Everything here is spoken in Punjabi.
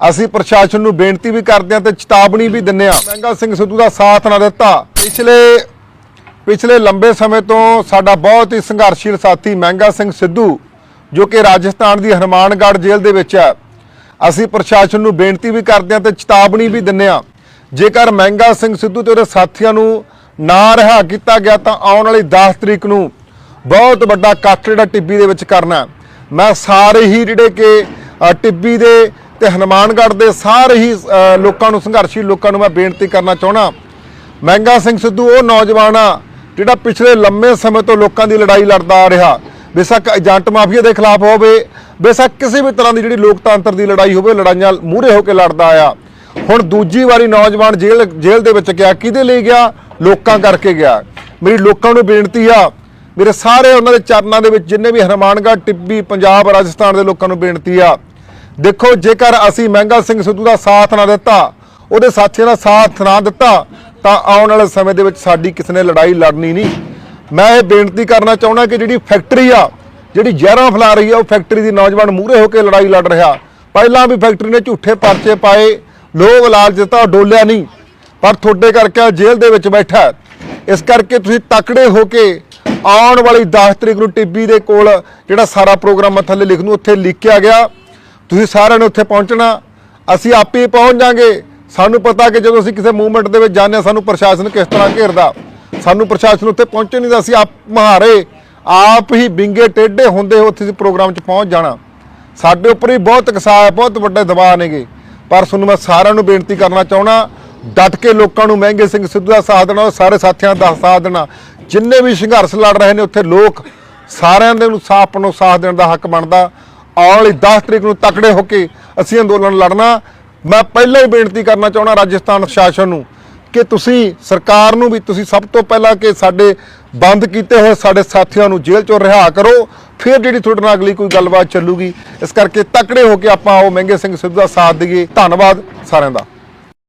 ਅਸੀਂ ਪ੍ਰਸ਼ਾਸਨ ਨੂੰ ਬੇਨਤੀ ਵੀ ਕਰਦੇ ਹਾਂ ਤੇ ਚੇਤਾਵਨੀ ਵੀ ਦਿੰਨੇ ਹਾਂ। ਮਹਿੰਗਾ ਸਿੰਘ ਸਿੱਧੂ ਦਾ ਸਾਥ ਨਾ ਦਿੱਤਾ। ਪਿਛਲੇ ਪਿਛਲੇ ਲੰਬੇ ਸਮੇਂ ਤੋਂ ਸਾਡਾ ਬਹੁਤ ਹੀ ਸੰਘਰਸ਼ੀਲ ਸਾਥੀ ਮਹਿੰਗਾ ਸਿੰਘ ਸਿੱਧੂ ਜੋ ਕਿ ਰਾਜਸਥਾਨ ਦੀ ਹਨੂਮਾਨਗੜ੍ਹ ਜੇਲ੍ਹ ਦੇ ਵਿੱਚ ਹੈ। ਅਸੀਂ ਪ੍ਰਸ਼ਾਸਨ ਨੂੰ ਬੇਨਤੀ ਵੀ ਕਰਦੇ ਹਾਂ ਤੇ ਚੇਤਾਵਨੀ ਵੀ ਦਿੰਨੇ ਹਾਂ। ਜੇਕਰ ਮਹਿੰਗਾ ਸਿੰਘ ਸਿੱਧੂ ਤੇ ਉਹਦੇ ਸਾਥੀਆਂ ਨੂੰ ਨਾ ਰਿਹਾ ਕੀਤਾ ਗਿਆ ਤਾਂ ਆਉਣ ਵਾਲੀ 10 ਤਰੀਕ ਨੂੰ ਬਹੁਤ ਵੱਡਾ ਇਕੱਠ ਜਿਹੜਾ ਟਿੱਬੀ ਦੇ ਵਿੱਚ ਕਰਨਾ ਹੈ। ਮੈਂ ਸਾਰੇ ਹੀ ਜਿਹੜੇ ਕਿ ਅ, ਟਿੱਬੀ ਦੇ ਤੇ ਹਨੂਮਾਨਗੜ੍ਹ ਦੇ ਸਾਰੇ ਹੀ ਲੋਕਾਂ ਨੂੰ, ਸੰਘਰਸ਼ੀ ਲੋਕਾਂ ਨੂੰ ਮੈਂ ਬੇਨਤੀ ਕਰਨਾ ਚਾਹਣਾ ਮਹਿੰਗਾ ਸਿੰਘ ਸਿੱਧੂ, ਉਹ ਨੌਜਵਾਨ ਆ, ਜਿਹੜਾ ਪਿਛਲੇ ਲੰਮੇ ਸਮੇਂ ਤੋਂ ਲੋਕਾਂ ਦੀ ਲੜਾਈ ਲੜਦਾ ਆ ਰਿਹਾ। ਬੇਸ਼ੱਕ ਏਜੰਟ ਮਾਫੀਆ ਦੇ ਖਿਲਾਫ ਹੋਵੇ, ਬੇਸ਼ੱਕ ਕਿਸੇ ਵੀ ਤਰ੍ਹਾਂ ਦੀ ਜਿਹੜੀ ਲੋਕਤੰਤਰ ਦੀ ਲੜਾਈ ਹੋਵੇ, ਲੜਾਈਆਂ ਮੂਹਰੇ ਹੋ ਕੇ ਲੜਦਾ ਆ। ਹੁਣ ਦੂਜੀ ਵਾਰੀ ਨੌਜਵਾਨ ਜੇਲ੍ਹ ਜੇਲ੍ਹ ਦੇ ਵਿੱਚ ਗਿਆ, ਕਿਹਦੇ ਲਈ ਗਿਆ? ਲੋਕਾਂ ਕਰਕੇ ਗਿਆ। ਮੇਰੀ ਲੋਕਾਂ ਨੂੰ ਬੇਨਤੀ ਆ, ਮੇਰੇ ਸਾਰੇ ਉਹਨਾਂ ਦੇ ਚਰਨਾਂ ਦੇ ਵਿੱਚ ਜਿੰਨੇ ਵੀ ਹਰਮਾਨਗੜ੍ਹ ਟਿੱਬੀ, ਪੰਜਾਬ, ਰਾਜਸਥਾਨ ਦੇ ਲੋਕਾਂ ਨੂੰ ਬੇਨਤੀ ਆ ਦੇਖੋ, ਜੇਕਰ ਅਸੀਂ ਮਹਿੰਗਾ ਸਿੰਘ ਸਿੱਧੂ ਦਾ ਸਾਥ ਨਾ ਦਿੱਤਾ, ਉਹਦੇ ਸਾਥੀਆਂ ਦਾ ਸਾਥ ਨਾ ਦਿੱਤਾ, ਤਾਂ ਆਉਣ ਵਾਲੇ ਸਮੇਂ ਦੇ ਵਿੱਚ ਸਾਡੀ ਕਿਸੇ ਨੇ ਲੜਾਈ ਲੜਨੀ ਨਹੀਂ। ਮੈਂ ਇਹ ਬੇਨਤੀ ਕਰਨਾ ਚਾਹੁੰਦਾ ਕਿ ਜਿਹੜੀ ਫੈਕਟਰੀ ਆ, ਜਿਹੜੀ ਜ਼ਹਿਰਾਂ ਫੈਲਾ ਰਹੀ ਆ, ਉਹ ਫੈਕਟਰੀ ਦੀ ਨੌਜਵਾਨ ਮੂਹਰੇ ਹੋ ਕੇ ਲੜਾਈ ਲੜ ਰਿਹਾ। ਪਹਿਲਾਂ ਵੀ ਫੈਕਟਰੀ ਨੇ ਝੂਠੇ ਪਰਚੇ ਪਾਏ, ਲੋਕ ਲਾਲਚ ਦਿੱਤਾ ਉਹ ਡੋਲਿਆ ਨਹੀਂ। ਪਰ ਤੁਹਾਡੇ ਕਰਕੇ ਉਹ ਜੇਲ੍ਹ ਦੇ ਵਿੱਚ ਬੈਠਾ ਇਸ ਕਰਕੇ ਤੁਸੀਂ ਤਕੜੇ ਹੋ ਕੇ ਆਉਣ ਵਾਲੀ 10 ਤਰੀਕ ਨੂੰ ਟਿੱਬੀ ਦੇ ਕੋਲ ਜਿਹੜਾ ਸਾਰਾ ਪ੍ਰੋਗਰਾਮ ਮੈਂ ਥੱਲੇ ਲਿਖ ਨੂੰ, ਉੱਥੇ ਲਿਖਿਆ ਗਿਆ। ਤੁਸੀਂ ਸਾਰਿਆਂ ਨੇ ਉੱਥੇ ਪਹੁੰਚਣਾ, ਅਸੀਂ ਆਪੇ ਹੀ ਪਹੁੰਚ ਜਾਾਂਗੇ। ਸਾਨੂੰ ਪਤਾ ਕਿ ਜਦੋਂ ਅਸੀਂ ਕਿਸੇ ਮੂਵਮੈਂਟ ਦੇ ਵਿੱਚ ਜਾਂਦੇ ਹਾਂ, ਸਾਨੂੰ ਪ੍ਰਸ਼ਾਸਨ ਕਿਸ ਤਰ੍ਹਾਂ ਘੇਰਦਾ। ਸਾਨੂੰ ਪ੍ਰਸ਼ਾਸਨ ਉੱਥੇ ਪਹੁੰਚੇ ਨਹੀਂ ਦਾ ਅਸੀਂ ਆਪ ਮਹਾਰੇ, ਆਪ ਹੀ ਬਿੰਗੇ ਟੇਢੇ ਹੁੰਦੇ ਉੱਥੇ ਅਸੀਂ ਪ੍ਰੋਗਰਾਮ 'ਚ ਪਹੁੰਚ ਜਾਣਾ। ਸਾਡੇ ਉੱਪਰ ਹੀ ਬਹੁਤ ਕਸਾ ਹੈ ਬਹੁਤ ਵੱਡੇ ਦਬਾਅ ਨੇਗੇ। ਪਰ ਤੁਹਾਨੂੰ ਮੈਂ ਸਾਰਿਆਂ ਨੂੰ ਬੇਨਤੀ ਕਰਨਾ ਚਾਹਣਾ ਡਟ ਕੇ ਲੋਕਾਂ ਨੂੰ ਮਹਿੰਗੇ ਸਿੰਘ ਸਿੱਧੂ ਦਾ ਸਾਥ ਦੇਣਾ ਸਾਰੇ ਸਾਥੀਆਂ ਦਾ ਸਾਥ ਦੇਣਾ। ਜਿੰਨੇ ਵੀ ਸੰਘਰਸ਼ ਲੜ ਰਹੇ ਨੇ ਉੱਥੇ ਲੋਕ, ਸਾਰਿਆਂ ਦੇ ਨੂੰ ਸਾਥ ਨੂੰ ਸਾਥ ਦੇਣ ਦਾ ਹੱਕ ਬਣਦਾ। ਆਉਣ ਵਾਲੀ 10 ਤਰੀਕ ਨੂੰ ਤਕੜੇ ਹੋ ਕੇ ਅਸੀਂ ਅੰਦੋਲਨ ਲੜਨਾ, ਮੈਂ ਪਹਿਲਾਂ ਹੀ ਬੇਨਤੀ ਕਰਨਾ ਚਾਹੁੰਦਾ ਰਾਜਸਥਾਨ ਸ਼ਾਸਨ ਨੂੰ ਕਿ ਤੁਸੀਂ ਸਰਕਾਰ ਨੂੰ ਵੀ ਤੁਸੀਂ ਸਭ ਤੋਂ ਪਹਿਲਾਂ ਕਿ ਸਾਡੇ ਬੰਦ ਕੀਤੇ ਹੋਏ ਸਾਡੇ ਸਾਥੀਆਂ ਨੂੰ ਜੇਲ੍ਹ ਚੋਂ ਰਿਹਾ ਕਰੋ, ਫਿਰ ਜਿਹੜੀ ਤੁਹਾਡੇ ਨਾਲ ਅਗਲੀ ਕੋਈ ਗੱਲਬਾਤ ਚੱਲੂਗੀ। ਇਸ ਕਰਕੇ ਤਕੜੇ ਹੋ ਕੇ ਆਪਾਂ ਉਹ ਮਹਿੰਗੇ ਸਿੰਘ ਸਿੱਧੂ ਦਾ ਸਾਥ ਦਈਏ। ਧੰਨਵਾਦ ਸਾਰਿਆਂ ਦਾ।